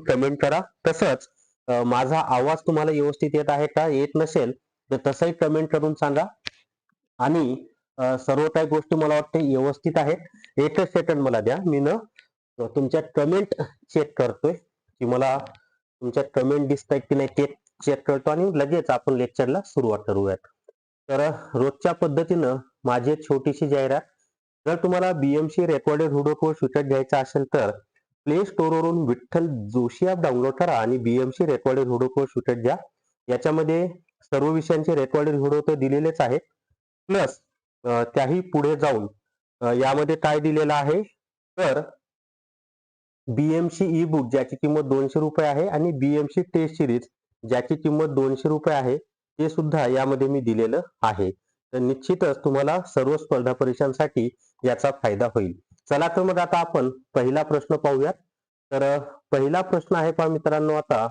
Comment करा. तसंच माझा आवाज तुम्हाला व्यवस्थित येत आहे का? येत नसेल तर तसंही कमेंट करून सांगा. आणि सर्व काही गोष्टी मला वाटते व्यवस्थित आहेत. एकच सेकंड मला द्या. मी न तुमच्या कमेंट चेक करतोय. की मला तुमच्या कमेंट दिसत आहेत की नाही ते चेक करतो आणि लगेच आपण लेक्चरला सुरुवात करूयात. तर रोजच्या पद्धतीनं माझी एक छोटीशी जाहिरात. जर तुम्हाला बीएमसी रेकॉर्डेड हुडो कोर्स विकत घ्यायचा असेल तर प्ले स्टोरवरून विठ्ठल जोशी ॲप डाउनलोड करा आणि बीएमसी रेकॉर्डेड व्हिडिओ कोर्स विकत घ्या. याच्यामध्ये सर्व विषयांचे रेकॉर्डेड व्हिडिओ तर दिलेलेच आहेत. प्लस त्याही पुढे जाऊन यामध्ये काय दिलेलं आहे? तर बीएमसी ई बुक ज्याची किंमत दोनशे रुपये आहे आणि बीएमसी टेस्ट सिरीज ज्याची किंमत दोनशे रुपये आहे ते सुद्धा यामध्ये मी दिलेलं आहे. तर निश्चितच तुम्हाला सर्व स्पर्धा परीक्षांसाठी याचा फायदा होईल. चला तर मग आता आपण पहिला प्रश्न पाहूयात. तर पहिला प्रश्न आहे पहा मित्रांनो आता.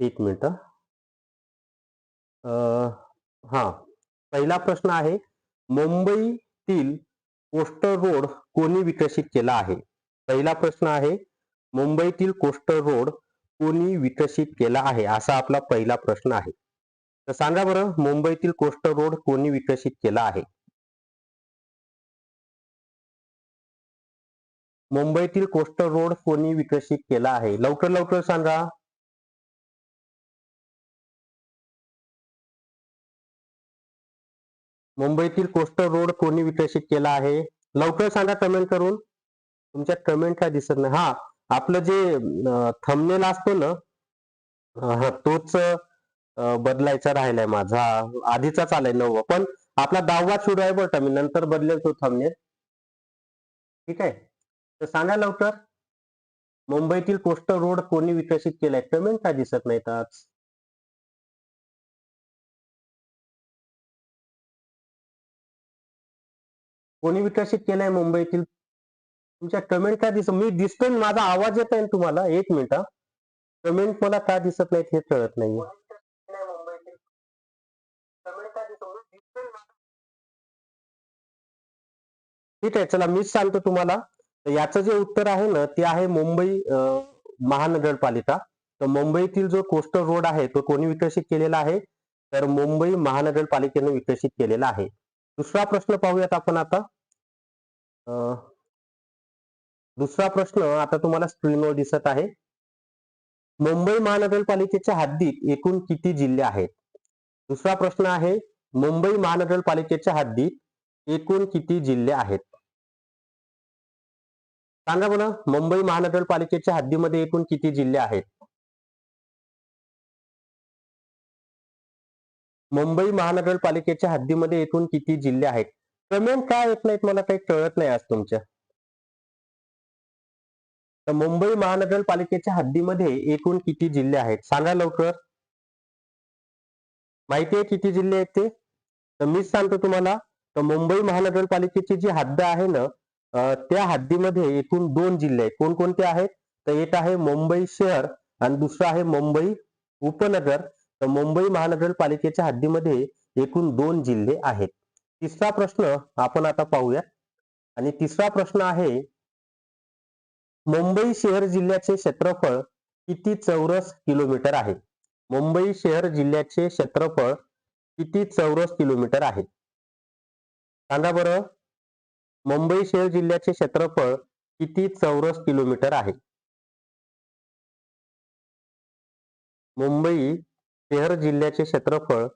एक मिनिट हा. पहिला प्रश्न आहे मुंबईतील कोस्टल रोड कोणी विकसित केला आहे? पहिला प्रश्न आहे मुंबईतील कोस्टल रोड कोणी विकसित केला आहे? असा आपला पहिला प्रश्न आहे. तर सांगा बरं मुंबईतील कोस्टल रोड कोणी विकसित केला आहे? मुंबईतील कोस्टल रोड कोणी विकसित केला आहे? लवकर लवकर सांगा. मुंबईतील कोस्टल रोड कोणी विकसित केला आहे? लवकर सांगा कमेंट करून. तुमच्या कमेंट काय दिसत नाही. हा आपलं जे थंबनेल असतो ना तोच बदलायचा राहिलाय माझा. आधीचाच आलाय नववा. पण आपला दहावा सुरू आहे बरं मी नंतर बदलेल तो थंबनेल ठीक आहे? तर सांगा लवकर. मुंबईतील कोस्टल रोड कोणी विकसित केलाय? कमेंट का दिसत नाहीत आज? कोणी विकसित केलाय मुंबईतील? तुमच्या कमेंट का दिसत मी दिसतोय माझा आवाज येत आहे तुम्हाला. एक मिनिट कमेंट मला का दिसत नाहीत हे कळत नाहीये. ठीक आहे चला मीच सांगतो तुम्हाला. याचं जे उत्तर आहे ना ते आहे मुंबई महानगरपालिका. तर मुंबईतील जो कोस्टल रोड आहे तो कोणी विकसित केलेला आहे? तर मुंबई महानगरपालिकेने विकसित केलेला आहे. दुसरा प्रश्न पाहूयात आपण आता. दुसरा प्रश्न आता तुम्हाला स्क्रीनवर दिसत आहे. मुंबई महानगरपालिकेच्या हद्दीत एकूण किती जिल्हे आहेत? दुसरा प्रश्न आहे मुंबई महानगरपालिकेच्या हद्दीत एकूण किती जिल्हे आहेत? सांगा बरं मुंबई महानगरपालिकेच्या हद्दीमध्ये एकूण किती जिल्हे आहेत? मुंबई महानगरपालिकेच्या हद्दीमध्ये एकूण किती जिल्हे आहेत? कमेंट काय येत नाहीत? मला काही कळत नाही आज तुमच्या. तर मुंबई महानगरपालिकेच्या हद्दीमध्ये एकूण किती जिल्हे आहेत? सांगा लवकर. माहिती आहे किती जिल्हे आहेत ते? तर मीच सांगतो तुम्हाला. तर मुंबई महानगरपालिकेची जी हद्द आहे ना त्या हद्दीमध्ये एकूण दोन जिल्हे आहेत. कोणकोणते आहेत? तर एक आहे मुंबई शहर आणि दुसरं आहे मुंबई उपनगर. तर मुंबई महानगरपालिकेच्या हद्दीमध्ये एकूण दोन जिल्हे आहेत. तिसरा प्रश्न आपण आता पाहूया. आणि तिसरा प्रश्न आहे मुंबई शहर जिल्ह्याचे क्षेत्रफळ किती चौरस किलोमीटर आहे? मुंबई शहर जिल्ह्याचे क्षेत्रफळ किती चौरस किलोमीटर आहे? सांगा बरं. मुंबई शहर जिल्ह्याचे क्षेत्रफळ किती चौरस किलोमीटर आहे? मुंबई शहर जिल्ह्याचे क्षेत्रफळ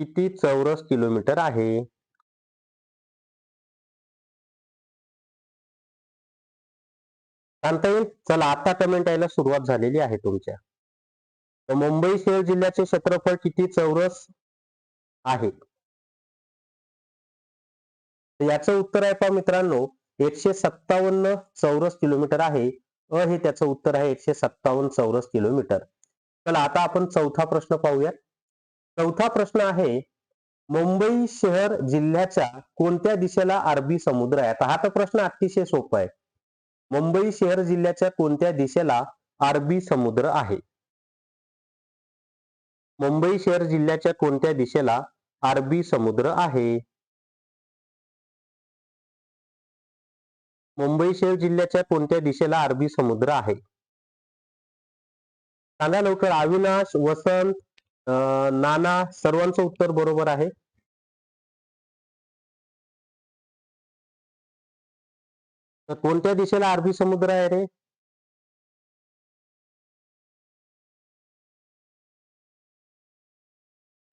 किती चौरस किलोमीटर आहे? सांगता येईल चला आता कमेंट यायला सुरुवात झालेली आहे तुमच्या. तर मुंबई शहर जिल्ह्याचे क्षेत्रफळ किती चौरस आहे? याचं उत्तर आहे पहा मित्रांनो एकशे सत्तावन्न चौरस किलोमीटर आहे. अ हे त्याचं उत्तर आहे एकशे सत्तावन्न चौरस किलोमीटर. चला आता आपण चौथा प्रश्न पाहूयात. चौथा प्रश्न आहे मुंबई शहर जिल्ह्याच्या कोणत्या दिशेला अरबी समुद्र आहे? आता हा तर प्रश्न अतिशय सोपा आहे. मुंबई शहर जिल्ह्याच्या कोणत्या दिशेला अरबी समुद्र आहे? मुंबई शहर जिल्ह्याच्या कोणत्या दिशेला अरबी समुद्र आहे? मुंबई शहर जिल्ह्याच्या कोणत्या दिशेला अरबी समुद्र आहे? सांगा लवकर. अविनाश वसंत नाना सर्वांचं उत्तर बरोबर आहे. तर कोणत्या दिशेला अरबी समुद्र आहे रे?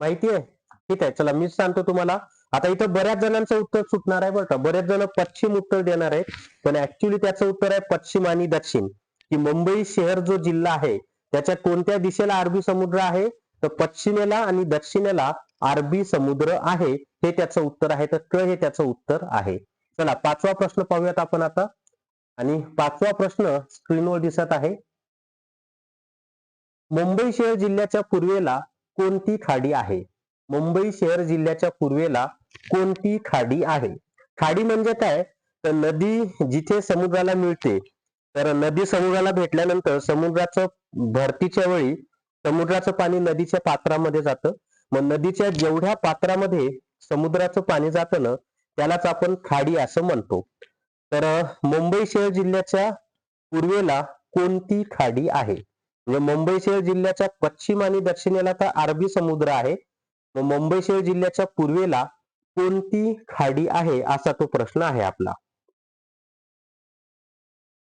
माहिती आहे? ठीक आहे चला मीच सांगतो तुम्हाला. आता इथं बऱ्याच जणांचं उत्तर सुटणार आहे बरं का. बरेच जण पश्चिम उत्तर देणार आहेत पण ऍक्च्युली त्याचं उत्तर आहे पश्चिम आणि दक्षिण. की मुंबई शहर जो जिल्हा आहे त्याच्या कोणत्या दिशेला अरबी समुद्र आहे? तर पश्चिमेला आणि दक्षिणेला अरबी समुद्र आहे हे त्याचं उत्तर आहे. तर क हे त्याचं उत्तर आहे. चला पाचवा प्रश्न पाहूयात आपण आता. आणि पाचवा प्रश्न स्क्रीनवर दिसत आहे. मुंबई शहर जिल्ह्याच्या पूर्वेला कोणती खाडी आहे? मुंबई शहर जिल्ह्याच्या पूर्वेला कोणती खाडी आहे? खाडी म्हणजे काय? तर नदी जिथे समुद्राला मिळते तर नदी समुद्राला भेटल्यानंतर समुद्राचं भरतीच्या वेळी समुद्राचं पाणी नदीच्या पात्रामध्ये जातं. मग नदीच्या जेवढ्या पात्रामध्ये समुद्राचं पाणी जातं ना त्यालाच आपण खाडी असं म्हणतो. तर मुंबई शहर जिल्ह्याच्या पूर्वेला कोणती खाडी आहे? म्हणजे मुंबई शहर जिल्ह्याच्या पश्चिम आणि दक्षिणेला तर अरबी समुद्र आहे. मग मुंबई शहर जिल्ह्याच्या पूर्वेला कोणती खाडी आहे असा तो प्रश्न आहे आपला.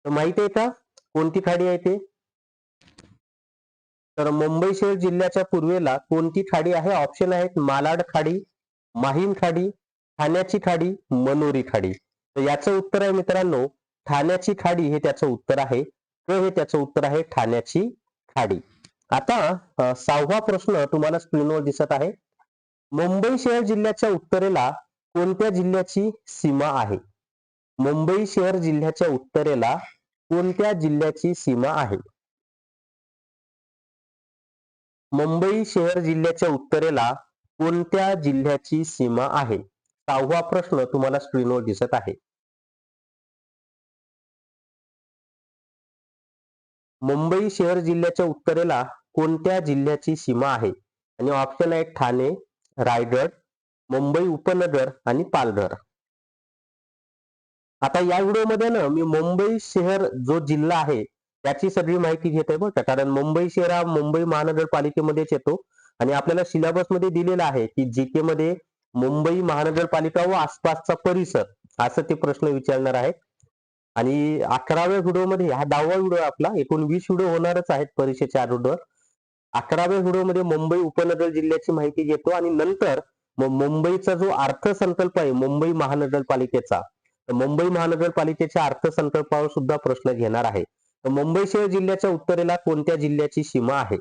तर माहिती आहे का? कोणती खाडी आहे ते? तर मुंबई शहर जिल्ह्याच्या पूर्वेला कोणती खाडी आहे? ऑप्शन आहेत मालाड खाडी माहीम खाडी ठाण्याची खाडी मनोरी खाडी. तर याचं उत्तर आहे मित्रांनो ठाण्याची खाडी हे त्याचं उत्तर आहे. क हे त्याचं उत्तर आहे ठाण्याची खाडी. आता सहावा प्रश्न तुम्हाला स्क्रीनवर दिसत आहे. मुंबई शहर जिल्ह्याच्या उत्तरेला कोणत्या जिल्ह्याची सीमा आहे? मुंबई शहर जिल्ह्याच्या उत्तरेला कोणत्या जिल्ह्याची सीमा आहे? मुंबई शहर जिल्ह्याच्या उत्तरेला कोणत्या जिल्ह्याची सीमा आहे? सहावा प्रश्न तुम्हाला स्क्रीनवर दिसत आहे. मुंबई शहर जिल्ह्याच्या उत्तरेला कोणत्या जिल्ह्याची सीमा आहे? आणि ऑप्शन आहे ठाणे रायगड मुंबई उपनगर आणि पालघर. आता या व्हिडिओमध्ये ना मी मुंबई शहर जो जिल्हा आहे त्याची सगळी माहिती घेत आहे बघा. कारण मुंबई शहर हा मुंबई महानगरपालिकेमध्येच येतो. आणि आपल्याला सिलेबसमध्ये दिलेला आहे की जीके मध्ये मुंबई महानगरपालिका व आसपासचा परिसर असं ते प्रश्न विचारणार आहेत. आणि अकराव्या व्हिडिओमध्ये हा दहावा व्हिडिओ आपला एकूण वीस व्हिडिओ होणारच आहेत परीक्षेच्या अगोदर. अकराव्या व्हिडिओमध्ये मुंबई उपनगर जिल्ह्याची माहिती घेतो आणि नंतर मुंबईचा जो अर्थसंकल्प आहे मुंबई महानगरपालिकेचा तर मुंबई महानगरपालिकेच्या अर्थसंकल्पावर सुद्धा प्रश्न घेणार आहे. तर मुंबई शहर जिल्ह्याच्या उत्तरेला कोणत्या जिल्ह्याची सीमा आहे?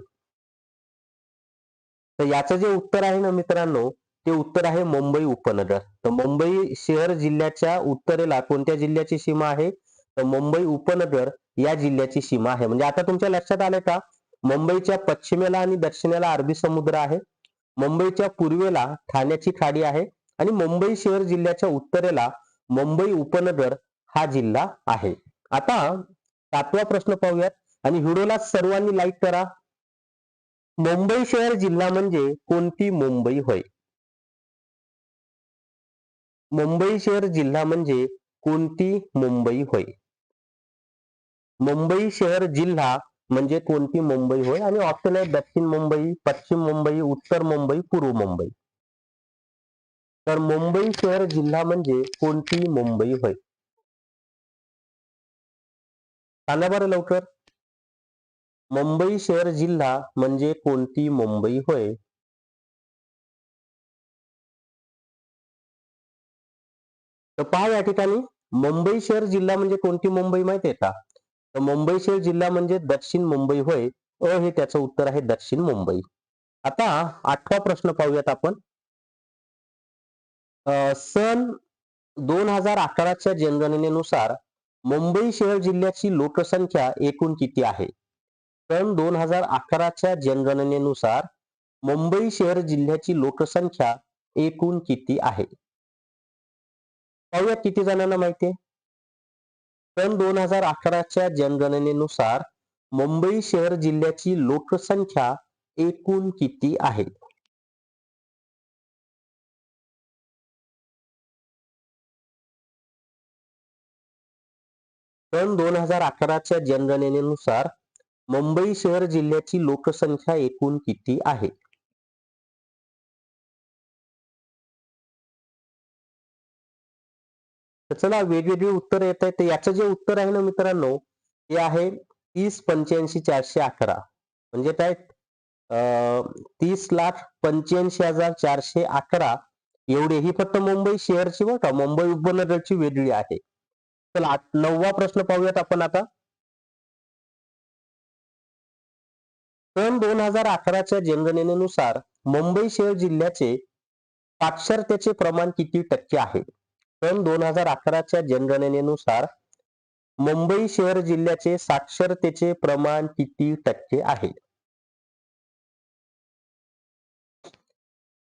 तर याचं जे उत्तर आहे ना मित्रांनो ते उत्तर आहे मुंबई उपनगर. तर मुंबई शहर जिल्ह्याच्या उत्तरेला कोणत्या जिल्ह्याची सीमा आहे? तर मुंबई उपनगर या जिल्ह्याची सीमा आहे. म्हणजे आता तुमच्या लक्षात आलं का? मुंबईच्या पश्चिमेला आणि दक्षिणेला अरबी समुद्र आहे. मुंबईच्या पूर्वेला ठाण्याची खाडी आहे आणि मुंबई शहर जिल्ह्याच्या उत्तरेला मुंबई उपनगर हा जिल्हा आहे. आता सातवा प्रश्न पाहूयात आणि व्हिडिओला सर्वांनी लाईक करा. मुंबई शहर जिल्हा म्हणजे कोणती मुंबई होय? मुंबई शहर जिल्हा म्हणजे कोणती मुंबई होय? मुंबई शहर जिल्हा मुंबई? होय ऑप्शन आहे दक्षिण मुंबई, पश्चिम मुंबई, उत्तर मुंबई, पूर्व मुंबई. तर मुंबई शहर म्हणजे कोणती मुंबई? सांगा बरं लवकर. मुंबई शहर म्हणजे कोणती मुंबई? होय. तर पहा या मुंबई शहर जिल्हा मुंबई माहिती आहे का? तर मुंबई शहर जिल्हा म्हणजे दक्षिण मुंबई होय. अ हे त्याचं उत्तर आहे दक्षिण मुंबई. आता आठवा प्रश्न पाहूयात आपण. सन दोन हजार अकराच्या जनगणनेनुसार मुंबई शहर जिल्ह्याची लोकसंख्या एकूण किती आहे? सन दोन हजार अकराच्या जनगणनेनुसार मुंबई शहर जिल्ह्याची लोकसंख्या एकूण किती आहे? पाहूयात किती जणांना माहिती आहे? सन दोन हजार अकराच्या जनगणनेनुसार मुंबई शहर जिल्ह्याची लोकसंख्या एकूण किती आहे? सन दोन हजार अकराच्या जनगणनेनुसार मुंबई शहर जिल्ह्याची लोकसंख्या एकूण किती आहे? चला वेगवेगळी उत्तर येत आहेत. याचं जे उत्तर आहे ना मित्रांनो ते आहे तीस पंच्याऐंशी चारशे अकरा. म्हणजे काय? तीस लाख पंच्याऐंशी हजार चारशे अकरा. एवढे ही फक्त मुंबई शहरची बरं मुंबई उपनगरची वेगळी आहे. चला नववा प्रश्न पाहूयात आपण आता. सन दोन हजार अकराच्या जनगणनेनुसार मुंबई शहर जिल्ह्याचे साक्षरतेचे प्रमाण किती टक्के आहे? सन दोन हजार अकराच्या जनगणनेनुसार मुंबई शहर जिल्ह्याचे साक्षरतेचे प्रमाण किती टक्के आहे?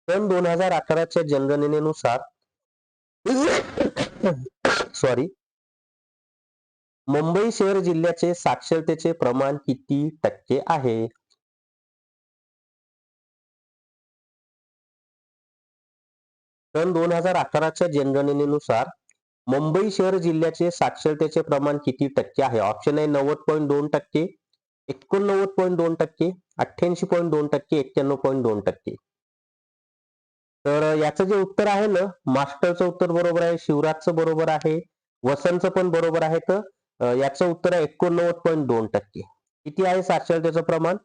सन दोन हजार अकराच्या जनगणनेनुसार सॉरी मुंबई शहर जिल्ह्याचे साक्षरतेचे प्रमाण किती टक्के आहे? सन दोन हजार अकराच्या जनगणनेनुसार मुंबई शहर जिल्ह्याचे साक्षरतेचे प्रमाण किती टक्के आहे? ऑप्शन आहे नव्वद पॉईंट दोन टक्के एकोणनव्वद पॉईंट दोन टक्के अठ्ठ्याऐंशी पॉईंट दोन टक्के एक्क्याण्णव पॉईंट दोन टक्के. तर याचं जे उत्तर आहे ना मास्टरचं उत्तर बरोबर आहे शिवराजचं बरोबर आहे वसंतचं पण बरोबर आहे. तर याचं उत्तर आहे एकोणनव्वद पॉईंट दोन टक्के. किती आहे साक्षरतेचं प्रमाण?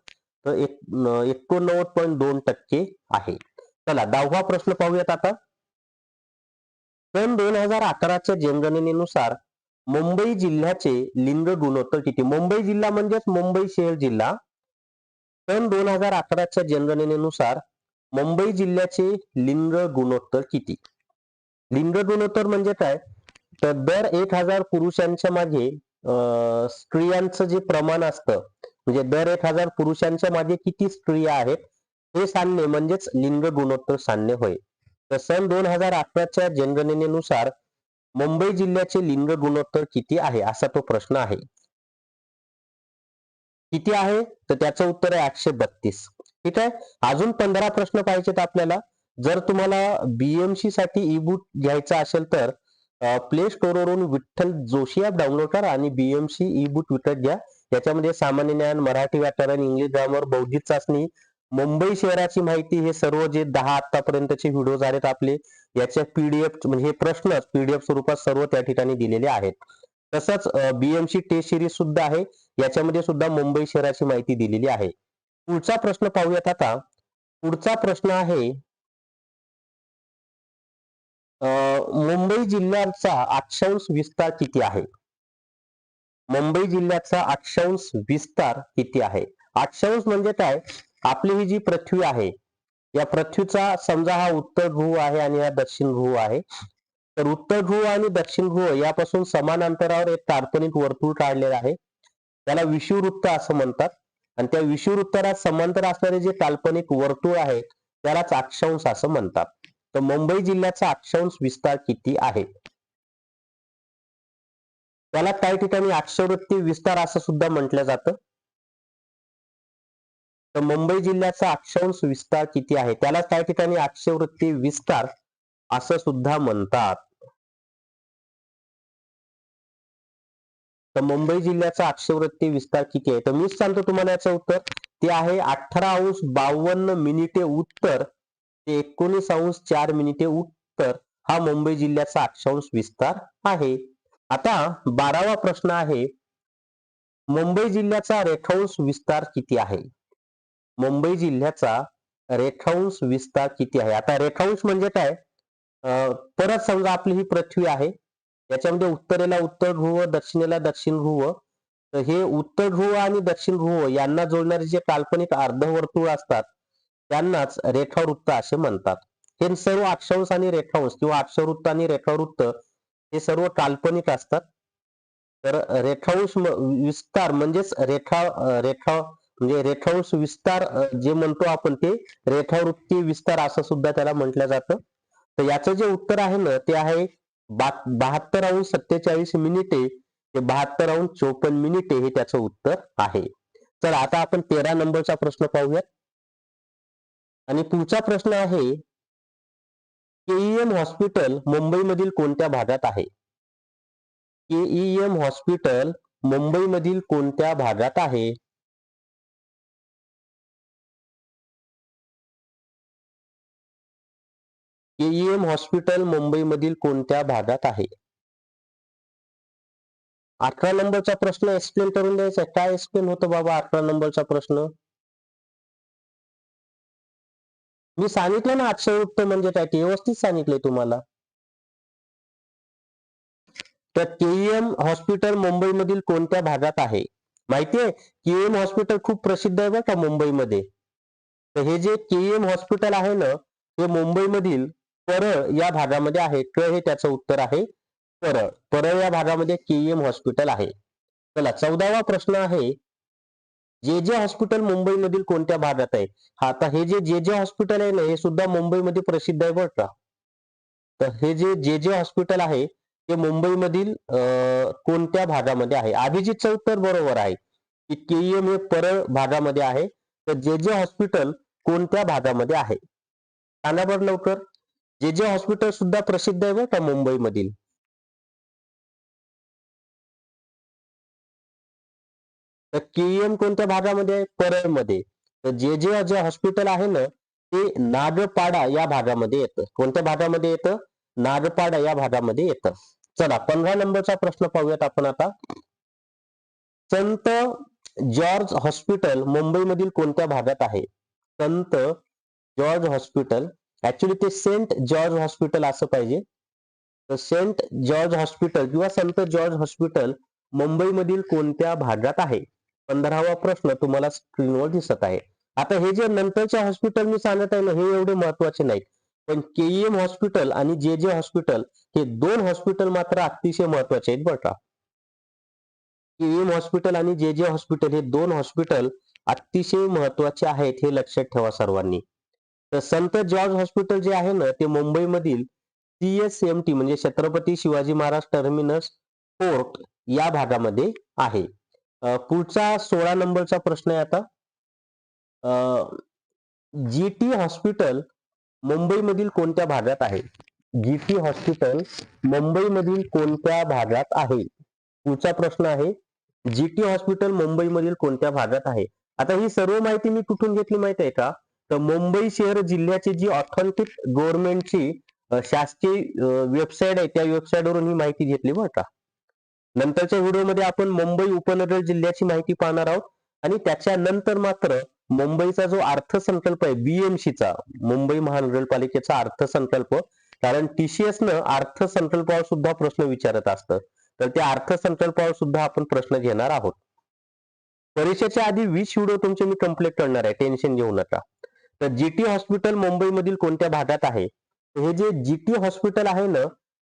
तर एकोणनव्वद पॉईंट दोन टक्के आहे. चला दहावा प्रश्न पाहूयात आता. सन दोन हजार अकराच्या जनगणनेनुसार मुंबई जिल्ह्याचे लिंग गुणोत्तर किती? मुंबई जिल्हा म्हणजेच मुंबई शहर जिल्हा. सन दोन हजार अकराच्या जनगणनेनुसार मुंबई जिल्ह्याचे लिंग गुणोत्तर किती? लिंग गुणोत्तर म्हणजे काय? तर दर एक हजार पुरुषांच्या मागे अं, स्त्रियांचं जे प्रमाण असतं म्हणजे दर एक हजार पुरुषांच्या मागे किती स्त्रिया आहेत हे सांगणे म्हणजेच लिंग गुणोत्तर सांगणे होय. तर सन दोन हजार अकराच्या जनगणनेनुसार मुंबई जिल्ह्याचे लिंग गुणोत्तर किती आहे? असा तो प्रश्न आहे. किती आहे? तर त्याचं उत्तर आहे आठशे बत्तीस. ठीक आहे? अजून पंधरा प्रश्न पाहिजेत आपल्याला. जर तुम्हाला बीएमसी साठी ई बुक घ्यायचा असेल तर प्ले स्टोअरवरून विठ्ठल जोशी ऍप डाउनलोड करा आणि बीएमसी ई बुक विकत घ्या. याच्यामध्ये सामान्य ज्ञान मराठी व्याकरण इंग्लिश ग्रामर बौद्धिक चाचणी मुंबई शहराची माहिती हे सर्व जे दहा आतापर्यंतचे व्हिडिओ आहेत आपले याच्या पीडीएफ म्हणजे हे प्रश्नच पीडीएफ स्वरूपात सर्व त्या ठिकाणी दिलेले आहेत. तसंच बीएमसी टेस्ट सिरीज सुद्धा आहे याच्यामध्ये सुद्धा मुंबई शहराची माहिती दिलेली आहे. पुढचा प्रश्न पाहूयात आता. पुढचा प्रश्न आहे अं, मुंबई जिल्ह्याचा अक्षांश विस्तार किती आहे? मुंबई जिल्ह्याचा अक्षांश विस्तार किती आहे? अक्षांश म्हणजे काय? आपली ही जी पृथ्वी आहे या पृथ्वीचा समजा हा उत्तर ध्रुव आहे आणि हा दक्षिण ध्रुव आहे तर उत्तर ध्रुव आणि दक्षिण ध्रुव यापासून समान अंतरावर एक काल्पनिक वर्तुळ काढलेलं आहे. त्याला विषुववृत्त असं म्हणतात आणि त्या विषुववृत्ताला समांतर असणारे जे काल्पनिक वर्तुळ आहे त्यालाच अक्षांश असं म्हणतात. तर मुंबई जिल्ह्याचा अक्षांश विस्तार किती आहे? त्याला काही ठिकाणी अक्षवृत्ती विस्तार असं सुद्धा म्हटलं जातं. तर मुंबई जिल्ह्याचा अक्षांश विस्तार किती आहे? त्याला काही ठिकाणी अक्षवृत्ती विस्तार असं सुद्धा म्हणतात. तर मुंबई जिल्ह्याचा अक्षवृत्ती विस्तार किती आहे? तर मीच सांगतो तुम्हाला याचं उत्तर. ते आहे अठरा अंश बावन्न मिनिटे उत्तर. ते एकोणीस अंश चार मिनिटे उत्तर हा मुंबई जिल्ह्याचा अक्षांश विस्तार आहे. आता बारावा प्रश्न आहे मुंबई जिल्ह्याचा रेखांश विस्तार किती आहे? मुंबई जिल्ह्याचा रेखांश विस्तार किती आहे? आता रेखांश म्हणजे काय? परत समजा आपली ही पृथ्वी आहे. याच्यामध्ये उत्तरेला उत्तर ध्रुव दक्षिणेला दक्षिण ध्रुव. तर हे उत्तर ध्रुव आणि दक्षिण ध्रुव यांना जोडणारे जे काल्पनिक अर्धवर्तुळ असतात त्यांनाच रेखावृत्त असे म्हणतात. हे सर्व अक्षांश आणि रेखांश किंवा अक्षवृत्त आणि रेखावृत्त हे सर्व काल्पनिक असतात. तर रेखांश विस्तार म्हणजेच रेखा रेखा म्हणजे रेखांश विस्तार जे म्हणतो आपण ते रेखावृत्ती विस्तार असं सुद्धा त्याला म्हटलं जातं. तर याचं जे उत्तर आहे ना ते आहे बा- बहात्तर अंश सत्तेचाळीस मिनिटे ते बहात्तर अंश चोपन्न मिनिटे हे त्याचं उत्तर आहे. तर आता आपण तेरा नंबरचा प्रश्न पाहूयात. आणि पुढचा प्रश्न आहे केईएम हॉस्पिटल मुंबईमधील कोणत्या भागात आहे? केईएम हॉस्पिटल मुंबईमधील कोणत्या भागात आहे? केईएम हॉस्पिटल मुंबईमधील कोणत्या भागात आहे? अठरा नंबरचा प्रश्न एक्सप्लेन करून द्यायचा. काय एक्सप्लेन होतं बाबा अठरा नंबरचा प्रश्न? मी सांगितलं ना अक्षरयुक्त म्हणजे काय? ते व्यवस्थित सांगितलंय तुम्हाला. तर केईएम हॉस्पिटल मुंबईमधील कोणत्या भागात आहे? माहितीये केईएम हॉस्पिटल खूप प्रसिद्ध आहे बरं का मुंबईमध्ये. तर हे जे केईएम हॉस्पिटल आहे ना हे मुंबईमधील परळ या भागामध्ये आहे. क हे त्याचं उत्तर आहे. परळ परळ या भागामध्ये केईएम हॉस्पिटल आहे. चला चौदावा प्रश्न आहे. जे जे हॉस्पिटल मुंबईमधील कोणत्या भागात आहे? आता हे जे जे जे हॉस्पिटल आहे ना हे सुद्धा मुंबईमध्ये प्रसिद्ध आहे बरं का? तर हे जे जे जे हॉस्पिटल आहे ते मुंबईमधील अं, कोणत्या भागामध्ये आहे? अभिजितचं उत्तर बरोबर आहे. की केईएम हे परळ भागामध्ये आहे. तर जे जे हॉस्पिटल कोणत्या भागामध्ये आहे? सांगा बरं लवकर. जे जे हॉस्पिटल सुद्धा प्रसिद्ध आहे बरं का मुंबईमधील. तर केईएम कोणत्या भागामध्ये आहे? परळमध्ये. तर जे जे जे हॉस्पिटल आहे ना ते नागपाडा या भागामध्ये येतं. कोणत्या भागामध्ये येतं? नागपाडा या भागामध्ये येतं. चला पंधरा नंबरचा प्रश्न पाहूयात आपण आता. संत जॉर्ज हॉस्पिटल मुंबईमधील कोणत्या भागात आहे? संत जॉर्ज हॉस्पिटल ऍक्च्युली ते सेंट जॉर्ज हॉस्पिटल असं पाहिजे. तर सेंट जॉर्ज हॉस्पिटल किंवा संत जॉर्ज हॉस्पिटल मुंबईमधील कोणत्या भागात आहे? पंधरावा प्रश्न तुम्हाला स्क्रीनवर दिसत आहे. आता हे जे नंतरचे हॉस्पिटल मी सांगत आहे ना हे एवढे महत्त्वाचे नाहीत. पण केईएम हॉस्पिटल आणि जे जे हॉस्पिटल हे दोन हॉस्पिटल मात्र अतिशय महत्त्वाचे आहेत बरं का. केईएम हॉस्पिटल आणि जे जे हॉस्पिटल हे दोन हॉस्पिटल अतिशय महत्त्वाचे आहेत हे लक्षात ठेवा सर्वांनी. तर संत जॉर्ज हॉस्पिटल जे आहे ना ते मुंबईमधील सीएसएमटी म्हणजे छत्रपती शिवाजी महाराज टर्मिनस फोर्ट या भागामध्ये आहे. पुढचा सोळा नंबरचा प्रश्न आहे आता. जी टी हॉस्पिटल मुंबईमधील कोणत्या भागात आहे? जी टी हॉस्पिटल मुंबईमधील कोणत्या भागात आहे? पुढचा प्रश्न आहे जी टी हॉस्पिटल मुंबईमधील कोणत्या भागात आहे? आता ही सर्व माहिती मी कुठून घेतली माहिती आहे का? तर मुंबई शहर जिल्ह्याची जी ऑथेंटिक गव्हर्नमेंटची शासकीय वेबसाईट आहे त्या वेबसाईटवरून ही माहिती घेतली बरं का. नंतरच्या व्हिडिओमध्ये आपण मुंबई उपनगर जिल्ह्याची माहिती पाहणार आहोत. आणि त्याच्यानंतर मात्र मुंबईचा जो अर्थसंकल्प आहे बीएमसीचा मुंबई महानगरपालिकेचा अर्थसंकल्प कारण टीसीएस न अर्थसंकल्पावर सुद्धा प्रश्न विचारत असतं. तर त्या अर्थसंकल्पावर सुद्धा आपण प्रश्न घेणार आहोत. परीक्षेच्या आधी वीस व्हिडिओ तुमचे मी कंप्लीट करणार आहे टेन्शन घेऊ नका. तर जीटी हॉस्पिटल मुंबईमधील कोणत्या भागात आहे? हे जे जीटी हॉस्पिटल आहे ना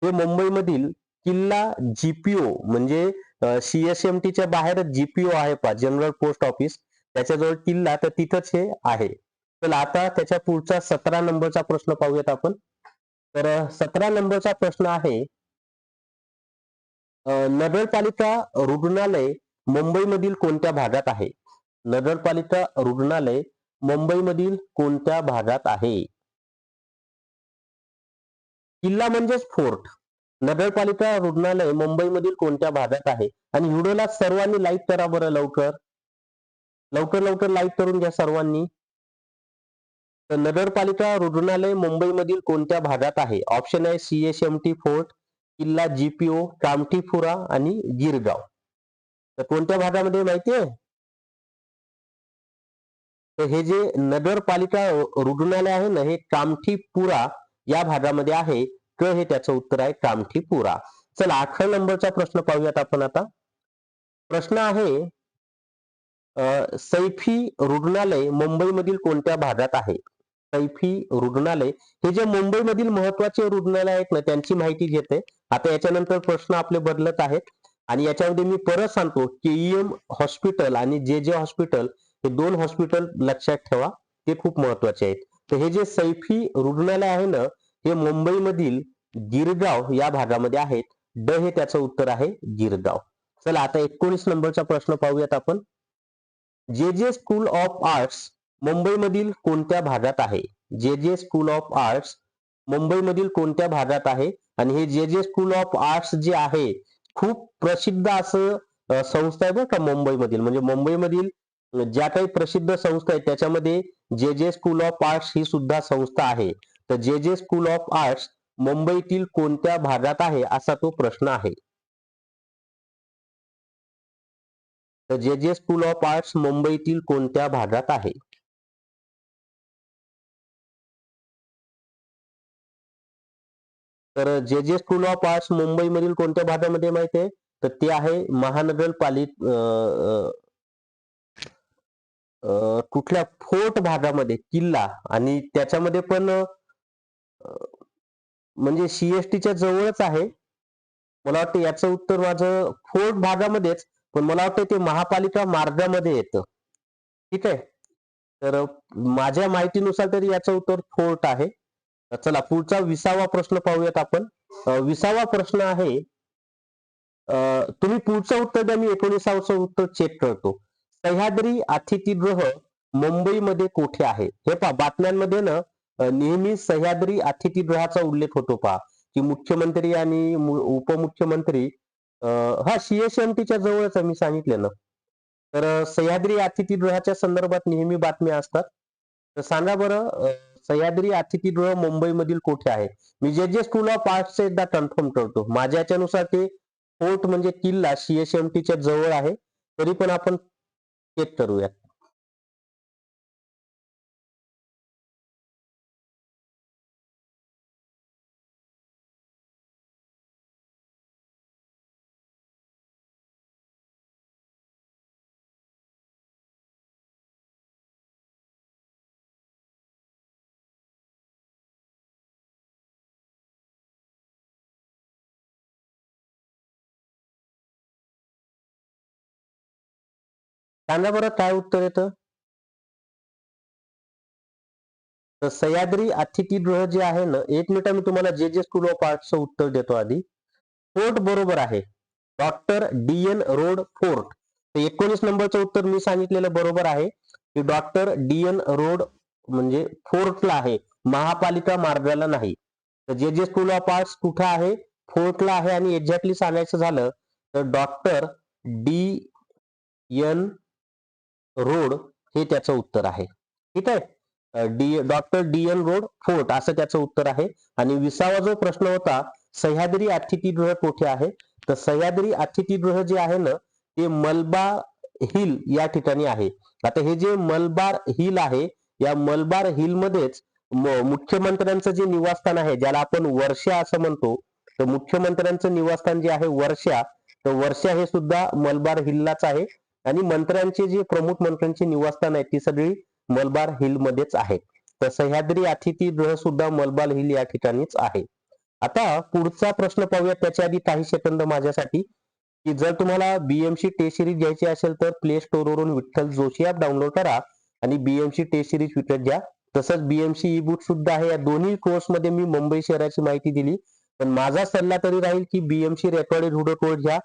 हे मुंबईमधील किल्ला जीपीओ म्हणजे सीएसएमटीच्या बाहेर जीपीओ आहे पा जनरल पोस्ट ऑफिस त्याच्याजवळ किल्ला तर तिथंच हे आहे. तर आता त्याच्या पुढचा सतरा नंबरचा प्रश्न पाहूयात आपण. तर सतरा नंबरचा प्रश्न आहे नगरपालिका रुग्णालय मुंबईमधील कोणत्या भागात आहे? नगरपालिका रुग्णालय मुंबईमधील कोणत्या भागात आहे? किल्ला म्हणजेच फोर्ट. नगरपालिका रुग्णालय मुंबईमधील कोणत्या भागात आहे? आणि व्हिडिओला सर्वांनी लाईक करा बरं लवकर. लवकर लवकर लाईक करून घ्या सर्वांनी. तर नगरपालिका रुग्णालय मुंबईमधील कोणत्या भागात आहे? ऑप्शन आहे सीएसएमटी फोर्ट किल्ला जीपीओ कामठीपुरा आणि गिरगाव. तर कोणत्या भागामध्ये माहिती आहे? तर हे जे नगरपालिका रुग्णालय आहे ना हे कामठीपुरा या भागामध्ये आहे. क हे त्याचं उत्तर आहे कामठीपुरा. चला अठरा नंबरचा प्रश्न पाहूयात आपण आता. प्रश्न आहे सैफी रुग्णालय मुंबईमधील कोणत्या भागात आहे? सैफी रुग्णालय. हे जे मुंबईमधील महत्त्वाचे रुग्णालय आहेत ना त्यांची माहिती घेते. आता याच्यानंतर प्रश्न आपले बदलत आहेत. आणि याच्यामध्ये मी परत सांगतो केईएम हॉस्पिटल आणि जे जे हॉस्पिटल हे दोन हॉस्पिटल लक्षात ठेवा ते खूप महत्त्वाचे आहेत. तर हे जे सैफी रुग्णालय आहे ना हे मुंबईमधील गिरगाव या भागामध्ये आहेत. ड हे त्याचं उत्तर आहे गिरगाव. चला आता एकोणीस नंबरचा प्रश्न पाहूयात आपण. जे जे स्कूल ऑफ आर्ट्स मुंबईमधील कोणत्या भागात आहे? जे जे स्कूल ऑफ आर्ट्स मुंबईमधील कोणत्या भागात आहे? आणि हे जे जे स्कूल ऑफ आर्ट्स जे आहे खूप प्रसिद्ध असं संस्था आहे बरं का मुंबईमधील. म्हणजे मुंबईमधील ज्या काही प्रसिद्ध संस्था आहेत त्याच्यामध्ये जे जे स्कूल ऑफ आर्ट्स ही सुद्धा संस्था आहे. तर जे जे स्कूल ऑफ आर्ट्स मुंबईतील कोणत्या भागात आहे असा तो प्रश्न आहे. तर जे जे स्कूल ऑफ आर्ट्स मुंबईतील कोणत्या भागात आहे? तर जे जे स्कूल ऑफ आर्ट्स मुंबईमधील कोणत्या भागामध्ये माहिती आहे? तर ते आहे महानगरपालिक अं, कुठल्या फोर्ट भागामध्ये किल्ला आणि त्याच्यामध्ये पण म्हणजे सीएसटीच्या जवळच आहे. मला वाटतं याचं उत्तर माझं फोर्ट भागामध्येच पण मला वाटतं ते महापालिका मार्गामध्ये येतं. ठीक आहे? तर माझ्या माहितीनुसार तरी याचं उत्तर फोर्ट आहे. चला पुढचा विसावा प्रश्न पाहूयात आपण. विसावा प्रश्न आहे तुम्ही पुढचं उत्तर द्या मी एकोणीसावचं उत्तर चेक करतो. सह्याद्री अतिथीगृह मुंबईमध्ये कोठे आहे? हे पहा बातम्यांमध्ये ना नेहमी सह्याद्री अतिथीगृहाचा उल्लेख होतो पहा की मुख्यमंत्री आणि उपमुख्यमंत्री हा सीएसएमटीच्या जवळच मी सांगितलं ना. तर सह्याद्री अतिथीगृहाच्या संदर्भात नेहमी बातम्या असतात. तर सांगा बरं सह्याद्री अतिथीगृह मुंबईमधील कोठे आहे? मी J J school of arts एकदा कन्फर्म करतो. माझ्या याच्यानुसार ते फोर्ट म्हणजे किल्ला सीएसएमटीच्या जवळ आहे. तरी पण आपण चेक करूया सांगा बरं काय उत्तर येतं? तर सह्याद्री अतिथीगृह जे आहे ना एक मिनिट मी तुम्हाला जे जे स्कूल ऑफ आर्ट्सचं उत्तर देतो आधी. फोर्ट बरोबर आहे. Doctor D N road fort तर एकोणीस नंबरचं उत्तर मी सांगितलेलं बरोबर आहे. की डॉक्टर डी एन रोड म्हणजे फोर्टला आहे. महापालिका मार्गाला नाही. तर जे जे स्कूल ऑफ आर्ट्स कुठं आहे? फोर्टला आहे आणि एक्झॅक्टली सांगायचं झालं तर डॉक्टर डी एन रोड हे त्याचं उत्तर आहे. ठीक आहे? D doctor D N road fort असं त्याचं उत्तर आहे. आणि विसावा जो प्रश्न होता सह्याद्री अतिथीगृह कुठे आहे? तर सह्याद्री अतिथीगृह जे आहे ना ते मलबार हिल या ठिकाणी आहे. आता हे जे मलबार हिल आहे या मलबार हिल मध्येच मुख्यमंत्र्यांचं जे निवासस्थान आहे ज्याला आपण वर्षा असं म्हणतो तर मुख्यमंत्र्यांचं निवासस्थान जे आहे वर्षा तर वर्षा हे सुद्धा मलबार हिललाच आहे. आणि मंत्र्यांचे जे प्रमुख मंत्र्यांचे निवासस्थान आहेत ती सगळी मलबार हिल मध्येच आहे तर सह्याद्री अतिथी ग्रह सुद्धा मलबार हिल या ठिकाणीच आहे. आता पुढचा प्रश्न पाहूया त्याच्या आधी काही सेकंद माझ्यासाठी. की जर तुम्हाला बीएमसी टेस्ट सिरीज घ्यायची असेल तर प्ले स्टोर वरून विठ्ठल जोशी ऍप डाउनलोड करा आणि बीएमसी टेस्ट सिरीज विकत घ्या. तसंच बीएमसी ई बुक सुद्धा आहे. या दोन्ही कोर्समध्ये मी मुंबई शहराची माहिती दिली. पण माझा सल्ला तरी राहील की बीएमसी रेकॉर्डेड व्हिडिओ कोर्स घ्या.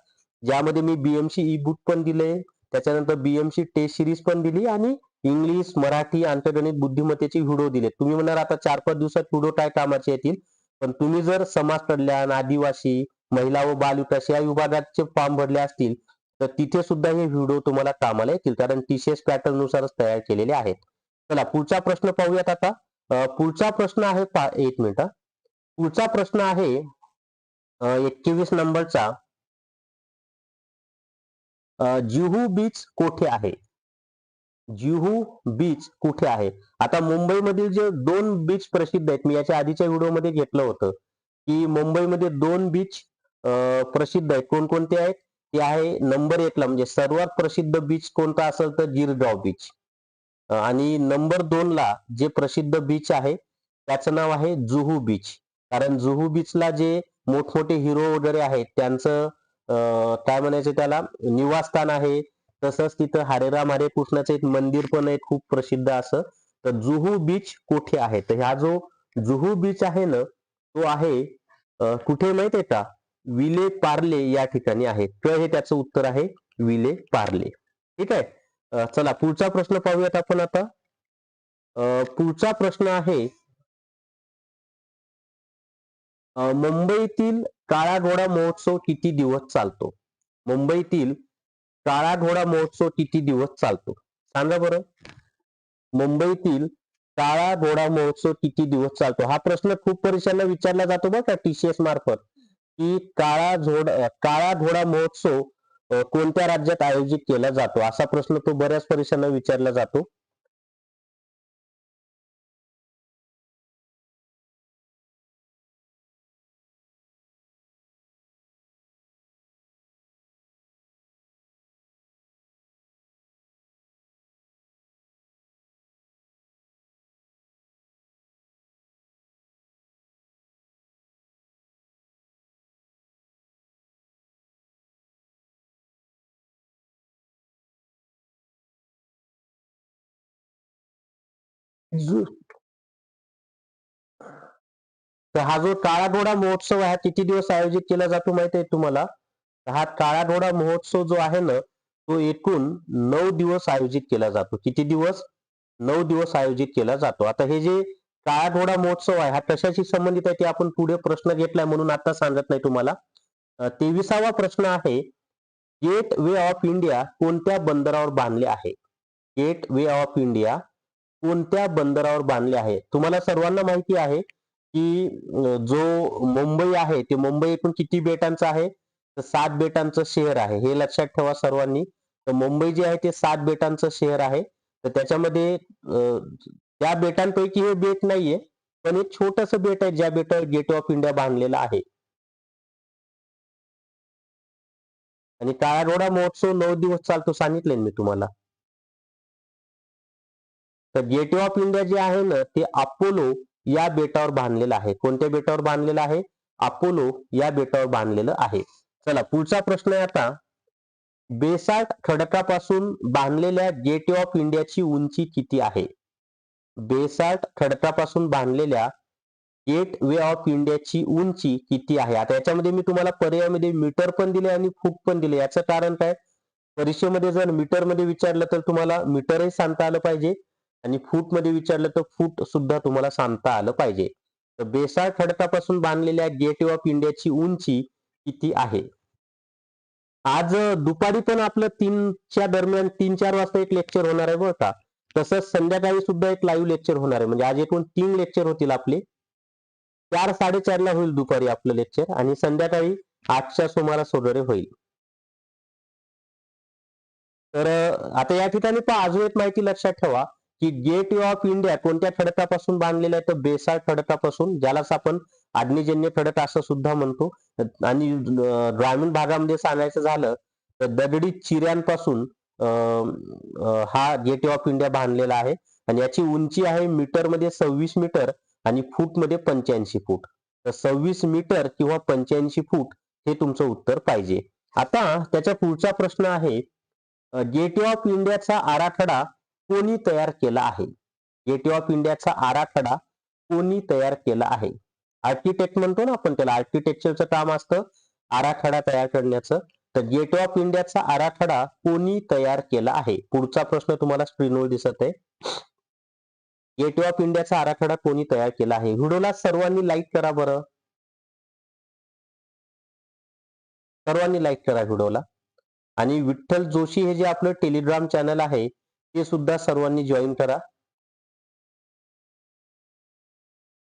ज्यामध्ये मी बीएमसी ई बुक पण दिले त्याच्यानंतर बीएमसी टेस्ट सिरीज पण दिली आणि इंग्लिश मराठी आंतरगणित बुद्धिमत्तेचे व्हिडिओ दिले. तुम्ही म्हणणार आता चार पाच दिवसात व्हिडिओ काय कामाचे येतील? पण तुम्ही जर समाज कल्याण आदिवासी महिला व बालविकास या विभागाचे फॉर्म भरले असतील तर तिथे सुद्धा हे व्हिडिओ तुम्हाला कामाला येतील. कारण टीसीएस पॅटर्न नुसारच तयार केलेले आहेत. चला पुढचा प्रश्न पाहूयात आता. पुढचा प्रश्न आहे एक मिनिट. पुढचा प्रश्न आहे एकवीस नंबरचा. जुहू बीच कोठे आहे? जुहू बीच कुठे आहे? आता मुंबईमधील जे दोन बीच प्रसिद्ध आहेत मी याच्या आधीच्या व्हिडिओमध्ये घेतलं होतं की मुंबईमध्ये दोन बीच प्रसिद्ध आहेत. कोणकोणते आहेत? ते आहे नंबर एकला म्हणजे सर्वात प्रसिद्ध बीच कोणता असेल तर गिरगाव बीच आणि नंबर दोन ला जे प्रसिद्ध बीच आहे त्याचं नाव आहे जुहू बीच कारण जुहू बीचला जे मोठमोठे हिरो वगैरे आहेत त्यांचं काय म्हणायचं त्याला? निवासस्थान आहे. तसंच तिथं हरेराम हरे कृष्णाचं एक मंदिर पण आहे खूप प्रसिद्ध असं. तर जुहू बीच कुठे आहे? तर हा जो जुहू बीच आहे ना तो आहे कुठे माहीत आहे का? विले पार्ले या ठिकाणी आहे. तर हे त्याचं उत्तर आहे विले पार्ले. ठीक आहे? चला पुढचा प्रश्न पाहूयात आपण आता. पुढचा प्रश्न आहे मुंबईतील काळा घोडा महोत्सव किती दिवस चालतो? मुंबईतील काळा घोडा महोत्सव किती दिवस चालतो? सांगा बरं. मुंबईतील काळा घोडा महोत्सव किती दिवस चालतो? हा प्रश्न खूप परीक्षांना विचारला जातो बरं का टीसीएस मार्फत. की काळा झोड काळा घोडा महोत्सव कोणत्या राज्यात आयोजित केला जातो? असा प्रश्न तो बऱ्याच परीक्षांना विचारला जातो. तर हा जो काळा घोडा महोत्सव आहे हा किती दिवस आयोजित केला जातो माहिती आहे तुम्हाला हा काळा घोडा महोत्सव जो आहे ना तो एकूण नऊ दिवस आयोजित केला जातो. किती दिवस? नऊ दिवस आयोजित केला जातो. आता हे जे काळा घोडा महोत्सव आहे हा कशाशी संबंधित आहे ते आपण पुढे प्रश्न घेतलाय म्हणून आता सांगत नाही तुम्हाला. तेविसावा प्रश्न आहे गेट वे ऑफ इंडिया कोणत्या बंदरावर बांधले आहे? गेट वे ऑफ इंडिया कोणत्या बंदरावर बांधले आहे? तुम्हाला सर्वांना माहिती आहे की जो मुंबई आहे ते मुंबई एकूण किती बेटांचं आहे? तर सात बेटांचं शहर आहे. हे लक्षात ठेवा सर्वांनी. तर मुंबई जे आहे ते सात बेटांचं शहर आहे. तर त्याच्यामध्ये त्या बेटांपैकी हे बेट नाहीये पण एक छोटस बेट आहे ज्या बेटावर गेट ऑफ इंडिया बांधलेला आहे. आणि काळा रोडा महोत्सव नऊ दिवस चालतो सांगितले मी तुम्हाला. तर गेट ऑफ इंडिया जे आहे ना ते अपोलो या बेटावर बांधलेलं आहे. कोणत्या बेटावर बांधलेलं आहे? अपोलो या बेटावर बांधलेलं आहे. चला पुढचा प्रश्न आहे आता. बेसाल्ट खडकापासून बांधलेल्या गेट ऑफ इंडियाची उंची किती आहे? बेसाल्ट खडकापासून बांधलेल्या गेट वे ऑफ इंडियाची उंची किती आहे? आता याच्यामध्ये मी तुम्हाला पर्यायामध्ये मीटर पण दिले आणि फूट पण दिले. याचं कारण काय? परीक्षेमध्ये जर मीटरमध्ये विचारलं तर तुम्हाला मीटरही सांगता आलं पाहिजे. आणि फूटमध्ये विचारलं तर फूट सुद्धा तुम्हाला सांगता आलं पाहिजे. तर बेसाळ खडकापासून बांधलेल्या गेट ऑफ इंडियाची उंची किती आहे? आज दुपारी पण आपलं तीनच्या दरम्यान तीन चार वाजता एक लेक्चर होणार आहे बरं का? तसंच संध्याकाळी सुद्धा एक लाईव्ह लेक्चर होणार आहे. म्हणजे आज एकूण तीन लेक्चर होतील आपले. चार साडेचारला होईल दुपारी आपलं लेक्चर आणि संध्याकाळी आठच्या सुमारास वगैरे होईल. तर आता या ठिकाणी पण अजून एक माहिती लक्षात ठेवा. की गेट वे ऑफ इंडिया कोणत्या खडकापासून बांधलेलं आहे? तर बेसाळ खडकापासून ज्यालाच आपण अग्निजन्य खडक असं सुद्धा म्हणतो. आणि ग्रामीण भागामध्ये सांगायचं झालं तर दगडी चिऱ्यांपासून हा गेट ऑफ इंडिया बांधलेला आहे. आणि याची उंची आहे मीटरमध्ये सव्वीस मीटर आणि फूटमध्ये पंच्याऐंशी फूट. तर सव्वीस मीटर किंवा पंच्याऐंशी फूट हे तुमचं उत्तर पाहिजे. आता त्याच्या पुढचा प्रश्न आहे गेट ऑफ इंडियाचा आराखडा कोणी तयार केला आहे? गेटवे ऑफ इंडियाचा आराखडा कोणी तयार केला आहे? आर्किटेक्ट म्हणतो ना आपण त्याला आर्किटेक्चरचं काम असतं आराखडा तयार करण्याचं. तर गेट ऑफ इंडियाचा आराखडा कोणी तयार केला आहे? पुढचा प्रश्न तुम्हाला स्क्रीनवर दिसत आहे. गेट ऑफ इंडियाचा आराखडा कोणी तयार केला आहे? व्हिडिओला सर्वांनी लाईक करा बरं. सर्वांनी लाईक करा व्हिडिओला आणि विठ्ठल जोशी हे जे आपलं टेलिग्राम चॅनल आहे ते सुद्धा सर्वांनी जॉईन करा.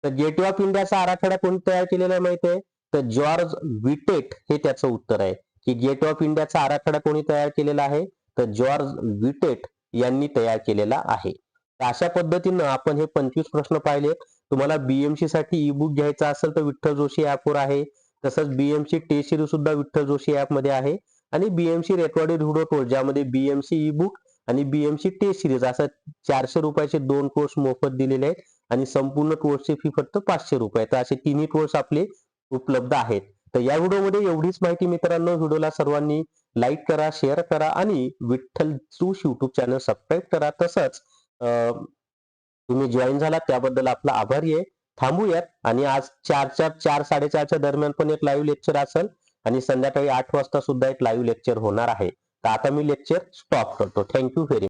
तर गेट ऑफ इंडियाचा आराखडा कोणी तयार केलेला आहे माहिती आहे? तर जॉर्ज विटेट हे त्याचं उत्तर आहे. की गेट ऑफ इंडियाचा आराखडा कोणी तयार केलेला आहे? तर जॉर्ज विटेट यांनी तयार केलेला आहे. तर अशा पद्धतीनं आपण हे पंचवीस प्रश्न पाहिले तुम्हाला बीएमसी साठी ई बुक घ्यायचा असेल तर विठ्ठल जोशी ऍपवर आहे. तसंच बीएमसी टेस्ट सिरीज सुद्धा विठ्ठल जोशी ऍपमध्ये आहे. आणि बीएमसी रेकॉर्डेड व्हिडिओ टोल ज्यामध्ये बीएमसी ई बुक आणि बीएमसी टेस्ट सिरीज असं चारशे रुपयाचे दोन कोर्स मोफत दिलेले आहेत. आणि संपूर्ण कोर्सची फी फक्त पाचशे रुपये तर असे तिन्ही कोर्स आपले उपलब्ध आहेत. तर या व्हिडिओमध्ये एवढीच माहिती मित्रांनो. व्हिडिओला सर्वांनी लाईक करा शेअर करा आणि विठ्ठल जोश युट्यूब चॅनल सबस्क्राईब करा. तसंच तुम्ही जॉईन झाला त्याबद्दल आपला आभारी आहे. थांबूयात. आणि आज चारच्या चार साडेचारच्या दरम्यान पण एक लाईव्ह लेक्चर असेल. आणि संध्याकाळी आठ वाजता सुद्धा एक लाईव्ह लेक्चर होणार आहे. आता मी लेक्चर स्टॉप करतो थँक्यू व्हेरी